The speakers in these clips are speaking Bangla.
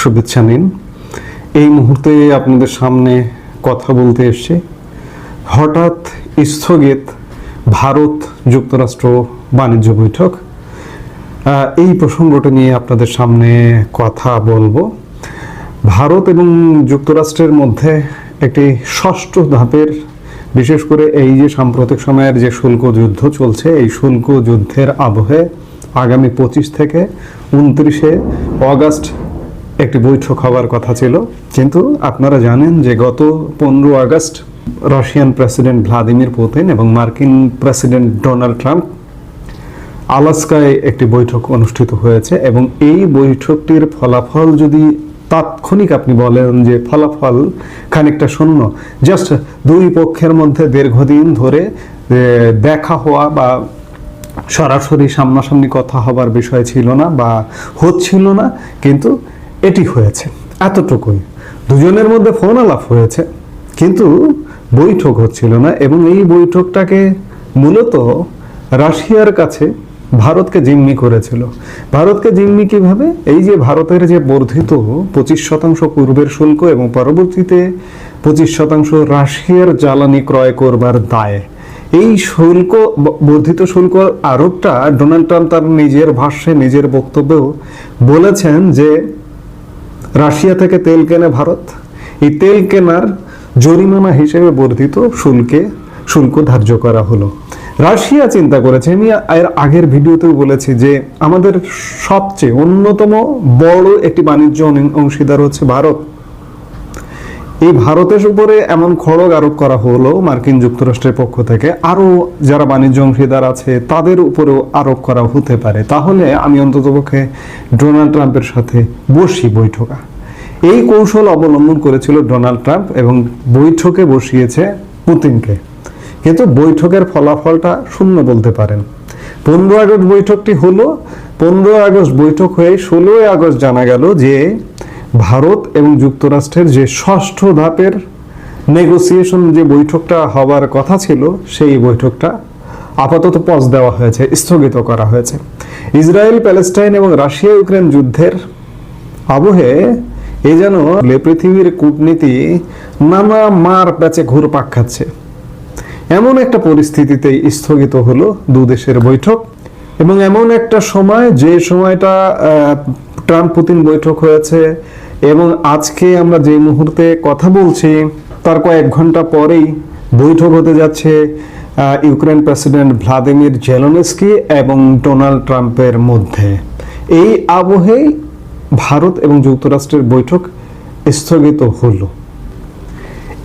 শুভেচ্ছা নিন। এই মুহূর্তে আপনাদের সামনে কথা বলতে এসছি। হঠাৎ স্থগিত ভারত যুক্তরাষ্ট্র বাণিজ্য বৈঠক। এই প্রসঙ্গটা নিয়ে আপনাদের সামনে কথা বলব। ভারত এবং যুক্তরাষ্ট্রের মধ্যে একটি ষষ্ঠ ধাপের, বিশেষ করে এই যে সাম্প্রতিক সময়ের যে শুল্ক যুদ্ধ চলছে, এই শুল্ক যুদ্ধের আবহে আগামী পঁচিশ থেকে উনত্রিশে অগাস্ট একটি বৈঠক হওয়ার কথা ছিল। কিন্তু আপনারা জানেন যে গত পনেরো August Russian president Vladimir Putin এবং মার্কিন প্রেসিডেন্ট ডোনাল্ড ট্রাম্প আলাস্কায় একটি বৈঠক অনুষ্ঠিত হয়েছে এবং এই বৈঠকটির ফলাফল যদি তাৎক্ষণিক আপনি বলেন যে ফলাফল খানিকটা শূন্য জাস্ট দুই পক্ষের মধ্যে দীর্ঘদিন ধরে দেখা হওয়া বা সরাসরি সামনাসামনি কথা হবার বিষয় ছিল না বা হচ্ছিল না। কিন্তু এটি হয়েছে, এতটুকুই। দুজনের মধ্যে ফোন আলাপ হয়েছে, কিন্তু বৈঠক হচ্ছিল না এবং এই বৈঠকটাকে মূলত রাশিয়ার কাছে ভারতকে জিম্মি করেছিল। ভারতকে জিম্মি কীভাবে? এই যে ভারতের যে বর্ধিত পঁচিশ শতাংশ পূর্বের শুল্ক এবং পরবর্তীতে পঁচিশ শতাংশ রাশিয়ার জ্বালানি ক্রয় করবার দায়, এই শুল্ক বর্ধিত শুল্ক আরোপটা ডোনাল্ড ট্রাম্প তার নিজের ভাষ্যে, নিজের বক্তব্যেও বলেছেন যে রাশিয়া থেকে তেল কেনে ভারত। এই তেল কেনার জরিমানা হিসেবে বর্ধিত শুল্কে, শুল্ক ধার্য করা হলো। রাশিয়া চিন্তা করেছে, আমি এর আগের ভিডিওতেও বলেছি যে আমাদের সবচেয়ে অন্যতম বড় একটি বাণিজ্য অংশীদার হচ্ছে ভারত। এই ভারতের উপরে এমন খড়গ আরোপ করা হলো মার্কিন যুক্তরাষ্ট্রের পক্ষ থেকে। আরও যারা বাণিজ্য অংশীদার আছে, তাদের উপরেও আরোপ করা হতে পারে। তাহলে আমি অন্ততপক্ষে ডোনাল্ড ট্রাম্পের সাথে বসি বৈঠকা। এই কৌশল অবলম্বন করেছিল ডোনাল্ড ট্রাম্প এবং বৈঠকে বসিয়েছে পুতিনকে। কিন্তু বৈঠকের ফলাফলটা শূন্য বলতে পারেন। পনেরো আগস্ট বৈঠকটি হলো। পনেরো আগস্ট বৈঠক হয়ে ষোলোই আগস্ট জানা গেল যে ভারত এবং যুক্তরাষ্ট্রের যে ষষ্ঠ ধাপের নেগোসিয়েশন যে বৈঠকটা হবার কথা ছিল, সেই বৈঠকটা আপাতত পজ দেওয়া হয়েছে, স্থগিত করা হয়েছে। ইসরায়েল, প্যালেস্টাইন এবং রাশিয়া ইউক্রেন যুদ্ধের আবহে এ যেন পৃথিবীর কূটনীতি নানা মার প্যাচে ঘুরপাক খাচ্ছে। এমন একটা পরিস্থিতিতে স্থগিত হলো দু দেশের বৈঠক এবং এমন একটা সময় যে সময়টা ট্রাম্প পুতিন বৈঠক হয়েছে এবং আজকে আমরা যে মুহূর্তে কথা বলছি, তার কয়েক ঘণ্টা পরেই বৈঠক হতে যাচ্ছে ইউক্রেন প্রেসিডেন্ট ভ্লাদিমির জেলনেস্কি এবং ডোনাল্ড ট্রাম্পের মধ্যে। এই আবহেই ভারত এবং যুক্তরাষ্ট্রের বৈঠক স্থগিত হলো।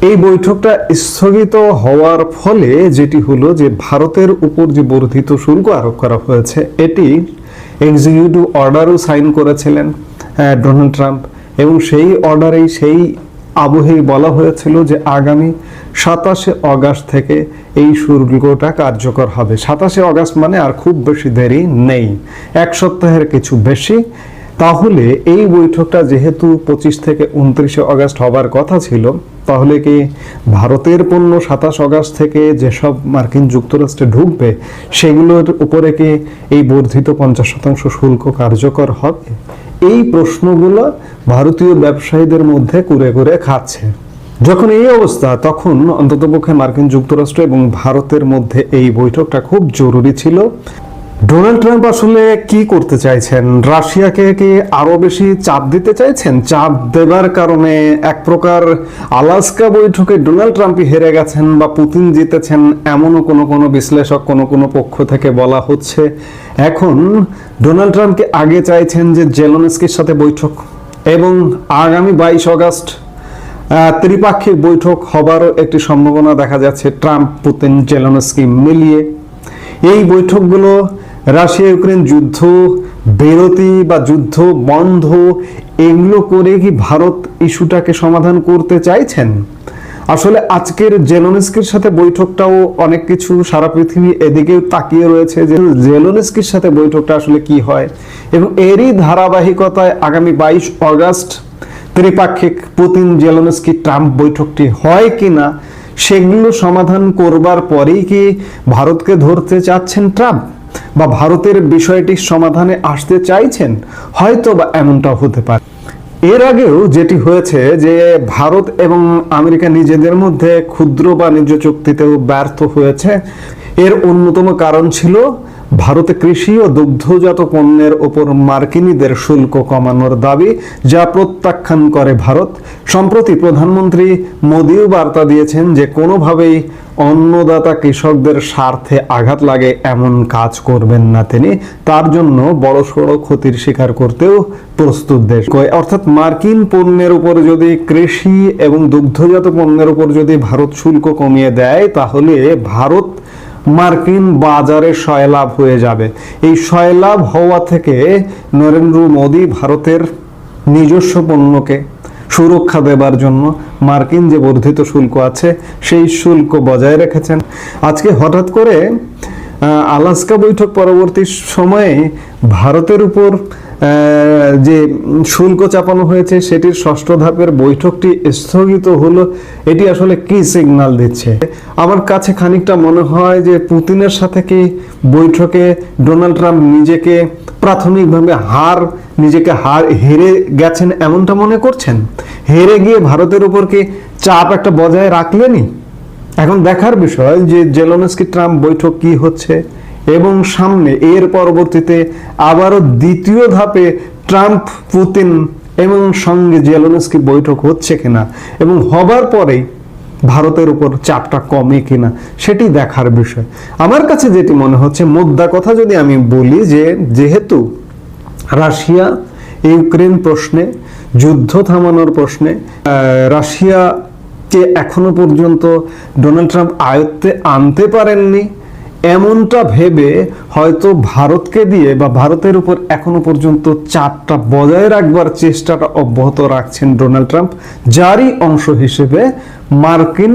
এই বৈঠকটা স্থগিত হওয়ার ফলে যেটি হলো যে ভারতের উপর যে বর্ধিত শুল্ক আরোপ করা হয়েছে, এটি এক্সিকিউটিভ অর্ডারও সাইন করেছিলেন ডোনাল্ড ট্রাম্প। এবং সেই অর্ডারেই সেই আবহেই বলা হয়েছিল যে আগামী সাতাশে অগাস্ট থেকে এই শুল্কটা কার্যকর হবে। সাতাশে অগাস্ট মানে আর খুব বেশি দেরি নেই, এক সপ্তাহের কিছু বেশি। তাহলে এই বৈঠকটা যেহেতু পঁচিশ থেকে উনত্রিশে অগাস্ট হবার কথা ছিল, তাহলে কি ভারতের পণ্য সাতাশ অগাস্ট থেকে যেসব মার্কিন যুক্তরাষ্ট্রে ঢুকবে, সেগুলোর উপরে কি এই বর্ধিত পঞ্চাশ শতাংশ শুল্ক কার্যকর হবে? এই প্রশ্নগুলো ভারতীয় ব্যবসায়ীদের মধ্যে করে করে খাচ্ছে। যখন এই অবস্থা, তখন অন্ততপক্ষে মার্কিন যুক্তরাষ্ট্র এবং ভারতের মধ্যে এই বৈঠকটা খুব জরুরি ছিল। ডোনাল্ড ট্রাম্প আসলে কি করতে চাইছেন? রাশিয়াকে কি আরও বেশি চাপ দিতে চাইছেন? চাপ দেবার কারণে এক প্রকার আলাস্কা বৈঠকে ডোনাল্ড ট্রাম্পই হেরে গেছেন বা পুতিন জিতেছেন এমনও কোনো কোনো বিশ্লেষক, কোনো কোনো পক্ষ থেকে বলা হচ্ছে। এখন ডোনাল্ড ট্রাম্পকে আগে চাইছেন যে জেলনস্কির সাথে বৈঠক এবং আগামী বাইশ অগস্ট ত্রিপাক্ষিক বৈঠক হবারও একটি সম্ভাবনা দেখা যাচ্ছে ট্রাম্প পুতিন জেলনস্কি মিলিয়ে। এই বৈঠকগুলো রাশিয়া ইউক্রেন যুদ্ধ, বিরতি বা যুদ্ধ বন্ধ, এগুলো করে কি ভারত ইস্যুটাকে সমাধান করতে চাইছেন? আসলে আজকের জেলোনেস্কির সাথে বৈঠকটাও অনেক কিছু সারা পৃথিবী এদিকেও তাকিয়ে রয়েছে যে জেলোনেস্কির সাথে বৈঠকটা আসলে কি হয় এবং এরই ধারাবাহিকতায় আগামী বাইশ অগাস্ট ত্রিপাক্ষিক পুতিন, জেলোনেস্কি, ট্রাম্প বৈঠকটি হয় কিনা সেগুলো সমাধান করবার পরেই কি ভারতকে ধরতে চাচ্ছেন ট্রাম্প? বা ভারতের বিষয়টি সমাধানে আসতে চাইছেন হয়তো বা এমনটাও হতে পারে। এর আগেও যেটি হয়েছে যে ভারত এবং আমেরিকা নিজেদের মধ্যে ক্ষুদ্র বাণিজ্য চুক্তিতেও ব্যর্থ হয়েছে। এর অন্যতম কারণ ছিল ভারতে কৃষি ও দুগ্ধজাত পণ্যের ওপর মার্কিনীদের শুল্ক কমানোর দাবি যা প্রত্যাখ্যান করে ভারত। সম্প্রতি প্রধানমন্ত্রী মোদীও বার্তা দিয়েছেন যে কোনোভাবেই অন্নদাতা কৃষকদের স্বার্থে আঘাত লাগে এমন কাজ করবেন না তিনি। তার জন্য বড়সড় ক্ষতির স্বীকার করতেও প্রস্তুত দেশ। অর্থাৎ মার্কিন পণ্যের উপর যদি কৃষি এবং দুগ্ধজাত পণ্যের উপর যদি ভারত শুল্ক কমিয়ে দেয়, তাহলে ভারত মার্কিন বাজারে সয়লাভ হয়ে যাবে। এই সয়লাভ হওয়া থেকে নরেন্দ্র মোদী ভারতের নিজস্ব পণ্যকে সুরক্ষা দেবার জন্য মার্কিন যে বর্ধিত শুল্ক আছে, সেই শুল্ক বজায় রেখেছেন। আজকে হঠাৎ করে আলাস্কা বৈঠক পরবর্তী সময়ে ভারতের উপর যে শুল্ক চাপানো হয়েছে, সেটির ষষ্ঠ ধাপের বৈঠকটি স্থগিত হলো। এটি আসলে কি সিগন্যাল দিচ্ছে? আমার কাছে খানিকটা মনে হয় যে পুতিনের সাথে কি বৈঠকে ডোনাল্ড ট্রাম্প নিজেকে প্রাথমিকভাবে হার, নিজেকে হার হেরে গেছেন এমনটা মনে করছেন? হেরে গিয়ে ভারতের উপর কি চাপ একটা বজায় রাখলেনই? এখন দেখার বিষয় যে জেলনস্কি ট্রাম্প বৈঠক কি হচ্ছে? এবং সামনে এর পরবর্তীতে আবারও দ্বিতীয় ধাপে ট্রাম্প, পুতিন এবং সঙ্গে জেলনস্কি বৈঠক হচ্ছে কিনা এবং হবার পরেই ভারতের উপর চাপটা কমে কিনা সেটি দেখার বিষয়। আমার কাছে যেটি মনে হচ্ছে মুদ্রা কথা যদি আমি বলি যে যেহেতু রাশিয়া ইউক্রেন প্রশ্নে, যুদ্ধ থামানোর প্রশ্নে রাশিয়াকে এখনও পর্যন্ত ডোনাল্ড ট্রাম্প আয়ত্তে আনতে পারেননি এমনটা ভেবে হয়তো ভারতকে দিয়ে বা ভারতের উপর এখনও পর্যন্ত চাপটা বজায় রাখবার চেষ্টাটা অব্যাহত রাখছেন ডোনাল্ড ট্রাম্প। যারই অংশ হিসেবে মার্কিন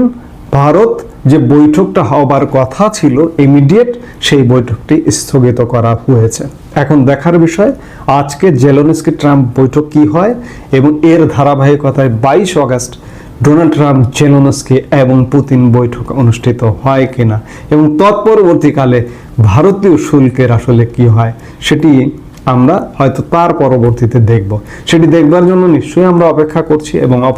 ভারত যে বৈঠকটা হবার কথা ছিল ইমিডিয়েট সেই বৈঠকটি স্থগিত করা হয়েছে। এখন দেখার বিষয়, আজকে জেলোনস্কি ট্রাম্প বৈঠক কি হয় এবং এর ধারাবাহিকতায় বাইশ অগস্ট ডোনাল্ড ট্রাম্প জেলোনস্কি এবং পুতিন বৈঠক অনুষ্ঠিত হয় কিনা এবং তৎপরবর্তীকালে ভারতীয় শুল্কের আসলে কি হয়, সেটি আমরা হয়তো তার পরবর্তীতে দেখব। সেটি দেখবার জন্য নিশ্চয়ই আমরা অপেক্ষা করছি এবং